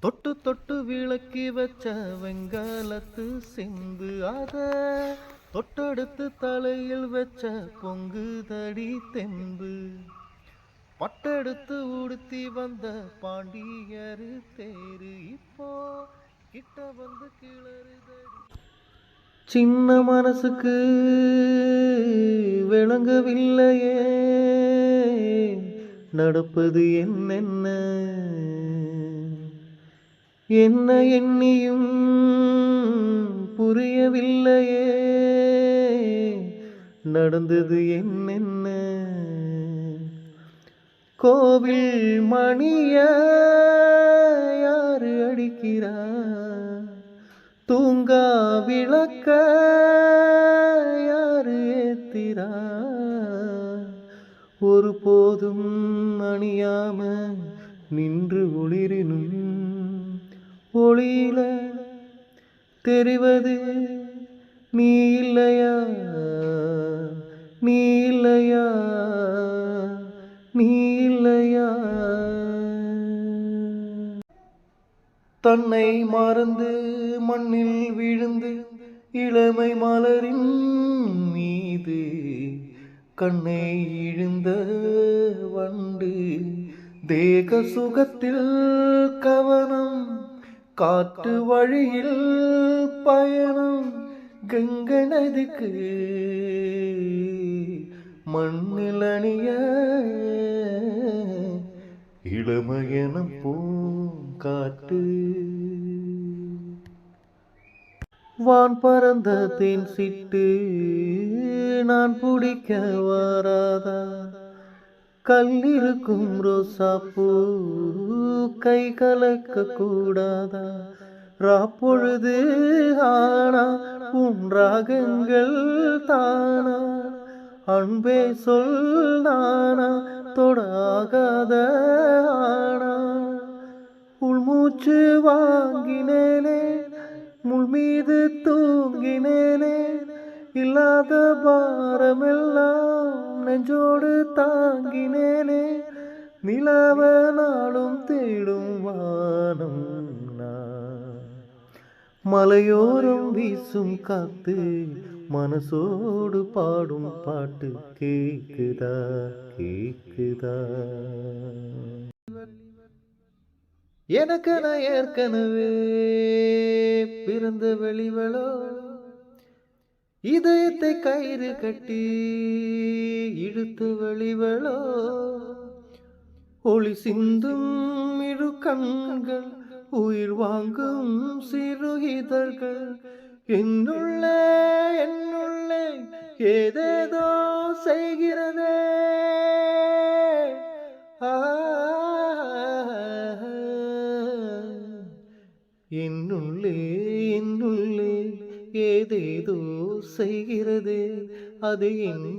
தொட்டு தொட்டு விளக்கி வச்ச வெங்காலத்து சிந்து அத தொட்டெடுத்து தலையில் வச்ச பொங்கு தடி தெம்பு. பட்டெடுத்து உடுத்தி வந்த பாண்டியர் தேரு இப்போ கிட்ட வந்து கிளறுதடி சின்ன மனசுக்கு விளங்கவில்லையே நடப்பது என்னென்ன? என்ன எண்ணியும் புரியவில்லையே. நடந்தது என்னென்ன? கோவில் மணிய யாரு அடிக்கிறா? தூங்கா விளக்க யாரு ஏத்திரா ஒரு போதும் அணியாம நின்று ஒளிரினும் ஒளியில தெரிவது நீ இல்லையா? நீ இல்லையா? நீ இல்லையா? தன்னை மறந்து மண்ணில் விழுந்து இளமை மலரின் மீது கண்ணை இழுந்த வண்டு தேக சுகத்தில் கவனம் காற்று வழியில் பயணம் கங்கை நதிக்கு மண்ணில் அணிய இளமையனம் பூங்காட்டு. வான் பறந்த தேன் சிட்டு நான் பிடிக்க வாராதா? கல்லிருக்கும் ரோசாப்பூ கை கலக்க கூடாதா? ராப்பொழுது ஆனா உன் ராகங்கள் தானா? அன்பே சொல் நானா தொடாகாத ஆனா? உள்மூச்சு வாங்கினேனே முள் மீது தூங்கினேனே இல்லாத பாரமெல்லாம் நெஞ்சோடு தாங்கினேனே நிலவ மலையோரம் வீசும் காத்து மனசோடு பாடும் பாட்டு கேக்குதா கேக்குதா? எனக்கு நான் ஏற்கனவே பிறந்த வெளிவளோ இதயத்தை கயிறு கட்டி இழுத்து வெளிவளோ ஒளி சிந்தும் இரு கண்கள் உயிர் வாங்கும் சிறு என்னுள்ளே என்னுள்ளே ஏதேதோ செய்கிறதே. என்னுள்ளே என்னுள்ளே ஏதேதோ செய்கிறது. அது என்